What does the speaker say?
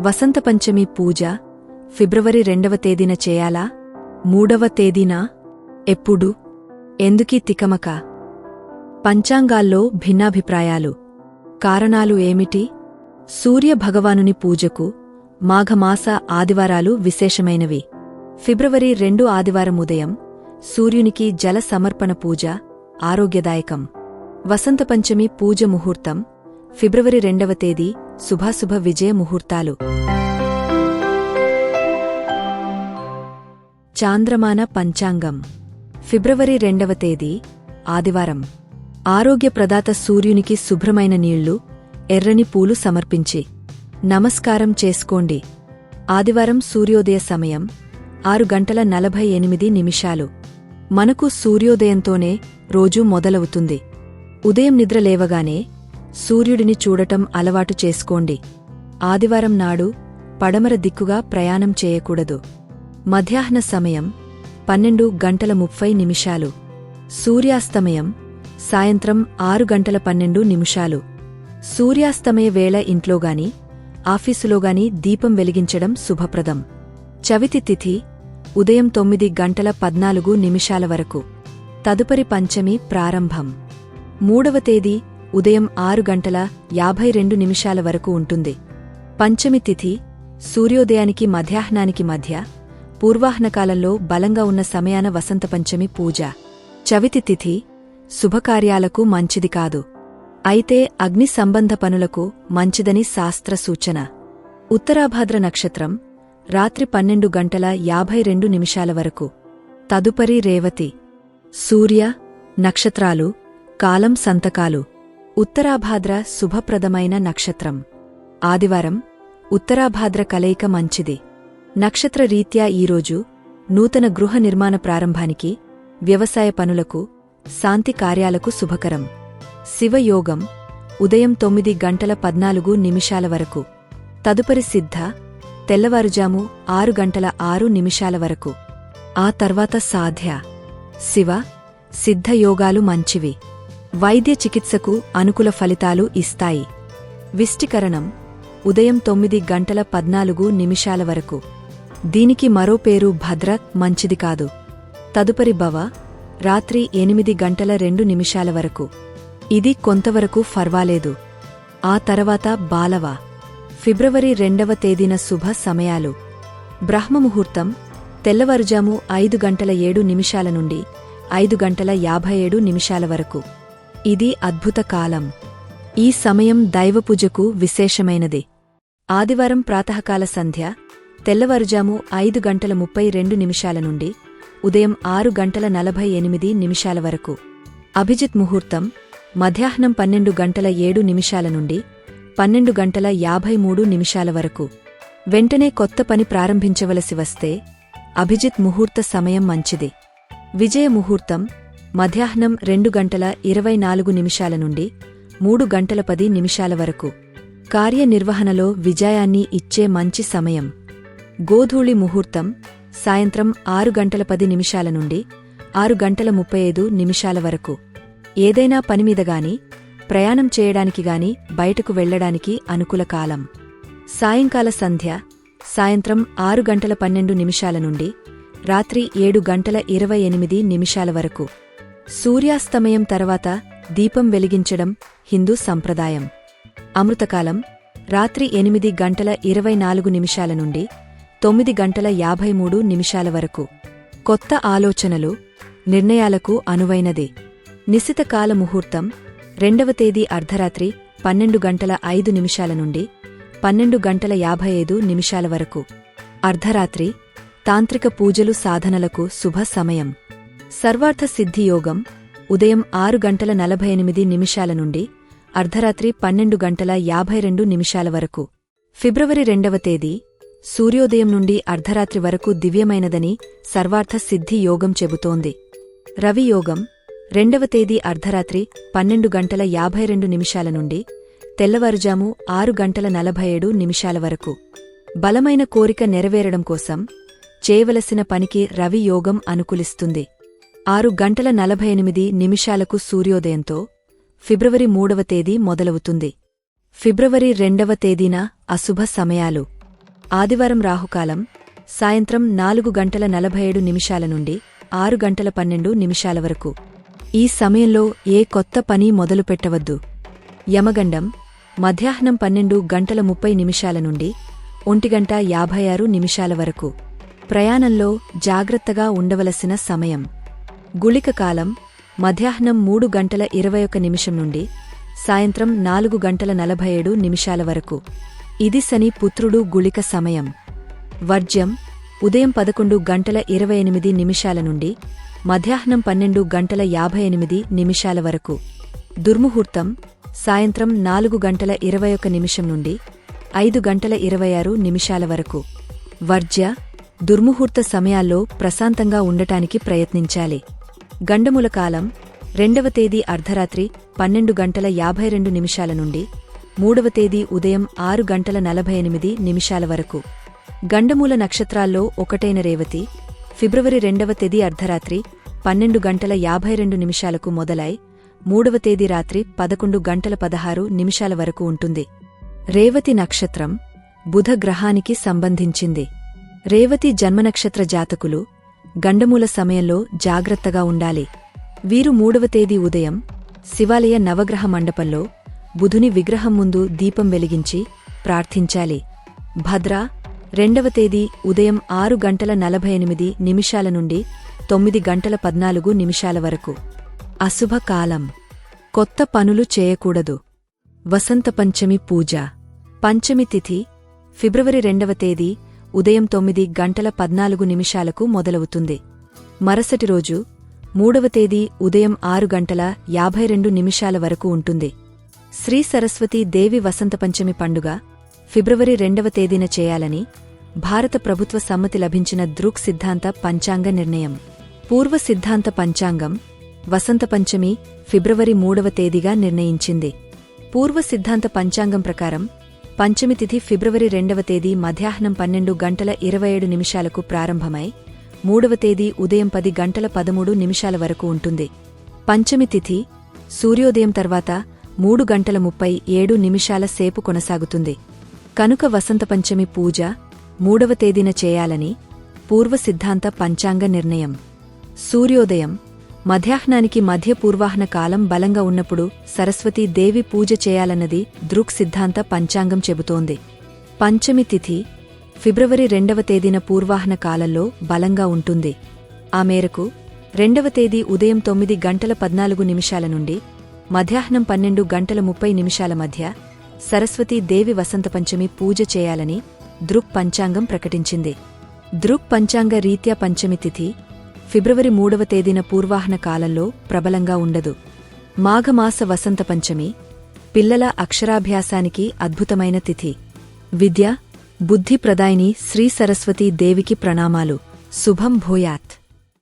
వసంత పంచమి పూజ ఫిబ్రవరి రెండవ తేదీన చేయాలా? మూడవ తేదీనా? ఎప్పుడు? ఎందుకీ తికమక? పంచాంగాల్లో భిన్నాభిప్రాయాలు. కారణాలు ఏమిటి? సూర్య భగవానుని పూజకు మాఘమాస ఆదివారాలు విశేషమైనవి. ఫిబ్రవరి రెండు ఆదివారం ఉదయం సూర్యునికి జల సమర్పణ పూజ ఆరోగ్యదాయకం. వసంత పంచమి పూజ ముహూర్తం ఫిబ్రవరి రెండవ తేదీ శుభాశుభ విజయ ముహూర్తాలు. చాంద్రమాన పంచాంగం. ఫిబ్రవరి రెండవ తేదీ ఆదివారం. ఆరోగ్య ప్రదాత సూర్యునికి శుభ్రమైన నీళ్ళు ఎర్రని పూలు సమర్పించి. నమస్కారం చేసుకోండి. ఆదివారం సూర్యోదయ సమయం ఆరు గంటల నలభై ఎనిమిది నిమిషాలు. మనకు సూర్యోదయంతోనే రోజు మొదలవుతుంది. ఉదయం నిద్ర లేవగానే సూర్యుడిని చూడటం అలవాటు చేసుకోండి. ఆదివారం నాడు పడమర దిక్కుగా ప్రయాణం చేయకూడదు. మధ్యాహ్న సమయం పన్నెండు గంటల ముప్పై నిమిషాలు. సూర్యాస్తమయం సాయంత్రం ఆరు గంటల పన్నెండు నిమిషాలు. సూర్యాస్తమయ వేళ ఇంట్లోగాని ఆఫీసులోగాని దీపం వెలిగించడం శుభప్రదం. చవితి తిథి ఉదయం తొమ్మిది గంటల పద్నాలుగు నిమిషాల వరకు. తదుపరి పంచమి ప్రారంభం. మూడవ తేదీ ఉదయం ఆరు గంటల యాభై రెండు నిమిషాల వరకు ఉంటుంది. పంచమి తిథి సూర్యోదయానికి మధ్యాహ్నానికి మధ్య పూర్వాహ్నకాలంలో బలంగా ఉన్న సమయాన వసంత పంచమి పూజ. చవితి తిథి శుభకార్యాలకు మంచిది కాదు. అయితే అగ్ని సంబంధ పనులకు మంచిదని శాస్త్ర సూచన. ఉత్తరాభాద్ర నక్షత్రం రాత్రి పన్నెండు గంటల యాభై రెండు నిమిషాల వరకు. తదుపరి రేవతి. సూర్య నక్షత్రాలు కాలం సంతకాలు. ఉత్తరాభాద్ర శుభప్రదమైన నక్షత్రం. ఆదివారం ఉత్తరాభాద్ర కలయిక మంచిది. నక్షత్ర రీత్యా ఈరోజు నూతన గృహ నిర్మాణ ప్రారంభానికి వ్యవసాయ పనులకు శాంతి కార్యాలకు శుభకరం. శివయోగం ఉదయం తొమ్మిది గంటల పద్నాలుగు నిమిషాల వరకు. తదుపరి సిద్ధ తెల్లవారుజాము ఆరు గంటల ఆరు నిమిషాల వరకు. ఆ తర్వాత సాధ్య. శివ సిద్ధయోగాలు మంచివి. వైద్య చికిత్సకు అనుకూల ఫలితాలు ఇస్తాయి. విష్టికరణం ఉదయం తొమ్మిది గంటల పద్నాలుగు నిమిషాల వరకు. దీనికి మరో పేరు భద్ర మంచిది కాదు. తదుపరి భవ రాత్రి ఎనిమిది గంటల రెండు నిమిషాల వరకు. ఇది కొంతవరకు ఫర్వాలేదు. ఆ తర్వాత బాలవ. ఫిబ్రవరి రెండవ తేదీన శుభ సమయాలు. బ్రహ్మముహూర్తం తెల్లవారుజాము ఐదు గంటల ఏడు నిమిషాల నుండి ఐదు గంటల యాభై ఏడు నిమిషాల వరకు. ఇది అద్భుత కాలం. ఈ సమయం దైవపూజకు విశేషమైనది. ఆదివారం ప్రాతకాల సంధ్య తెల్లవారుజాము ఐదు గంటల ముప్పై రెండు నిమిషాల నుండి ఉదయం ఆరు గంటల నలభై ఎనిమిది నిమిషాల వరకు. అభిజిత్ ముహూర్తం మధ్యాహ్నం పన్నెండు గంటల ఏడు నిమిషాల నుండి పన్నెండు గంటల యాభై మూడు నిమిషాల వరకు. వెంటనే కొత్త పని ప్రారంభించవలసి వస్తే అభిజిత్ ముహూర్త సమయం మంచిది. విజయ ముహూర్తం మధ్యాహ్నం రెండు గంటల ఇరవై నాలుగు నిమిషాల నుండి మూడు గంటల పది నిమిషాల వరకు. కార్యనిర్వహణలో విజయాన్ని ఇచ్చే మంచి సమయం. గోధూళి ముహూర్తం సాయంత్రం ఆరు గంటల పది నిమిషాల నుండి ఆరు గంటల ముప్పై ఐదు నిమిషాల వరకు. ఏదైనా పనిమీదగాని ప్రయాణం చేయడానికి గాని బయటకు వెళ్ళడానికి అనుకూల కాలం. సాయంకాల సంధ్య సాయంత్రం ఆరు గంటల పన్నెండు నిమిషాల నుండి రాత్రి ఏడు గంటల ఇరవై ఎనిమిది నిమిషాల వరకు. సూర్యాస్తమయం తర్వాత దీపం వెలిగించడం హిందూ సంప్రదాయం. అమృతకాలం రాత్రి ఎనిమిది గంటల ఇరవై నాలుగు నిమిషాల నుండి తొమ్మిది గంటల యాభై మూడు నిమిషాల వరకు. కొత్త ఆలోచనలు నిర్ణయాలకు అనువైనది. నిశితకాల ముహూర్తం రెండవ తేదీ అర్ధరాత్రి పన్నెండు గంటల ఐదు నిమిషాల నుండి పన్నెండు గంటల యాభై ఐదు నిమిషాల వరకు. అర్ధరాత్రి తాంత్రిక పూజలు సాధనలకు శుభ సమయం. సర్వార్థ సిద్ధియోగం ఉదయం ఆరు గంటల నలభై ఎనిమిది నిమిషాల నుండి అర్ధరాత్రి పన్నెండు గంటల యాభై రెండు నిమిషాల వరకు. ఫిబ్రవరి రెండవ తేదీ సూర్యోదయం నుండి అర్ధరాత్రి వరకు దివ్యమైనదని సర్వార్థ సిద్ధి యోగం చెబుతోంది. రవియోగం రెండవ తేదీ అర్ధరాత్రి పన్నెండు గంటల యాభై రెండు నిమిషాల నుండి తెల్లవారుజాము ఆరు గంటల నలభై ఏడు నిమిషాల వరకు. బలమైన కోరిక నెరవేరడం కోసం చేయవలసిన పనికి రవి యోగం అనుకూలిస్తుంది. ఆరు గంటల నలభై ఎనిమిది నిమిషాలకు సూర్యోదయంతో ఫిబ్రవరి మూడవ తేదీ మొదలవుతుంది. ఫిబ్రవరి రెండవ తేదీన అశుభ సమయాలు. ఆదివారం రాహుకాలం సాయంత్రం నాలుగు గంటల నలభై ఏడు నిమిషాల నుండి ఆరు గంటల పన్నెండు నిమిషాల వరకు. ఈ సమయంలో ఏ కొత్త పని మొదలు పెట్టవద్దు. యమగండం మధ్యాహ్నం పన్నెండు గంటల ముప్పై నిమిషాల నుండి ఒంటిగంట యాభై ఆరు నిమిషాల వరకు. ప్రయాణంలో జాగ్రత్తగా ఉండవలసిన సమయం. గుళిక కాలం మధ్యాహ్నం మూడు గంటల ఇరవై ఒక నిమిషం నుండి సాయంత్రం నాలుగు గంటల నలభై ఏడు నిమిషాల వరకు. ఇది శని పుత్రుడు గుళిక సమయం. వర్జ్యం ఉదయం పదకొండు గంటల ఇరవై ఎనిమిది నిమిషాల నుండి మధ్యాహ్నం పన్నెండు గంటల యాభై ఎనిమిది నిమిషాల వరకు. దుర్ముహూర్తం సాయంత్రం నాలుగు గంటల ఇరవై ఒక నిమిషం నుండి ఐదు గంటల ఇరవై ఆరు నిమిషాల వరకు. వర్జ్య దుర్ముహూర్త సమయాల్లో ప్రశాంతంగా ఉండటానికి ప్రయత్నించాలి. గండముల కాలం రెండవ తేదీ అర్ధరాత్రి పన్నెండు గంటల యాభై రెండు నిమిషాల నుండి మూడవ తేదీ ఉదయం ఆరు గంటల నలభై ఎనిమిది నిమిషాల వరకు. గండమూల నక్షత్రాల్లో ఒకటైన రేవతి ఫిబ్రవరి రెండవ తేదీ అర్ధరాత్రి పన్నెండు గంటల యాభై రెండు నిమిషాలకు మొదలై మూడవ తేదీ రాత్రి పదకొండు గంటల పదహారు నిమిషాల వరకు ఉంటుంది. రేవతి నక్షత్రం బుధ గ్రహానికి సంబంధించింది. రేవతి జన్మనక్షత్ర జాతకులు గండమూల సమయంలో జాగ్రత్తగా ఉండాలి. వీరు మూడవ తేదీ ఉదయం శివాలయ నవగ్రహ మండపంలో బుధుని విగ్రహం ముందు దీపం వెలిగించి ప్రార్థించాలి. భద్ర రెండవ తేదీ ఉదయం ఆరు గంటల నలభై ఎనిమిది నిమిషాల నుండి తొమ్మిది గంటల పద్నాలుగు నిమిషాల వరకు. అశుభ కాలం. కొత్త పనులు చేయకూడదు. వసంత పంచమి పూజ. పంచమి తిథి ఫిబ్రవరి రెండవ తేదీ ఉదయం తొమ్మిది గంటల పద్నాలుగు నిమిషాలకు మొదలవుతుంది. మరుసటి రోజు మూడవ తేదీ ఉదయం ఆరు గంటల యాభై రెండు నిమిషాల వరకు ఉంటుంది. శ్రీ సరస్వతీ దేవి వసంత పంచమి పండుగ ఫిబ్రవరి రెండవ తేదీన చేయాలని భారత ప్రభుత్వ సమ్మతి లభించిన దృక్ సిద్ధాంత పంచాంగ నిర్ణయం. పూర్వ సిద్ధాంత పంచాంగం వసంత పంచమి ఫిబ్రవరి మూడవ తేదీగా నిర్ణయించింది. పూర్వ సిద్ధాంత పంచాంగం ప్రకారం పంచమి తిథి ఫిబ్రవరి రెండవ తేదీ మధ్యాహ్నం పన్నెండు గంటల ఇరవై ఏడు నిమిషాలకు ప్రారంభమై మూడవ తేదీ ఉదయం పది గంటల పదమూడు నిమిషాల వరకు ఉంటుంది. పంచమి తిథి సూర్యోదయం తర్వాత మూడు గంటల ముప్పై ఏడు నిమిషాల సేపు కొనసాగుతుంది. కనుక వసంత పంచమి పూజ మూడవ తేదీన చేయాలని పూర్వ సిద్ధాంత పంచాంగ నిర్ణయం. సూర్యోదయం మధ్యాహ్నానికి మధ్య పూర్వాహ్న కాలం బలంగా ఉన్నప్పుడు సరస్వతీ దేవి పూజ చేయాలన్నది దృక్ సిద్ధాంత పంచాంగం చెబుతోంది. పంచమి తిథి ఫిబ్రవరి రెండవ తేదీన పూర్వాహ్న కాలంలో బలంగా ఉంటుంది. ఆ మేరకు రెండవ తేదీ ఉదయం తొమ్మిది గంటల పద్నాలుగు నిమిషాల నుండి మధ్యాహ్నం పన్నెండు గంటల ముప్పై నిమిషాల మధ్య సరస్వతీ దేవి వసంత పంచమి పూజ చేయాలని దృక్ పంచాంగం ప్రకటించింది. దృక్ పంచాంగ రీత్యా పంచమి తిథి ఫిబ్రవరి మూడవ తేదీన పూర్వాహ్న కాలంలో ప్రబలంగా ఉండదు. మాఘమాస వసంత పంచమి పిల్లల అక్షరాభ్యాసానికి అద్భుతమైన తిథి. విద్య బుద్ధి ప్రదాయిని శ్రీ సరస్వతీ దేవికి ప్రణామాలు. శుభం భూయాత్.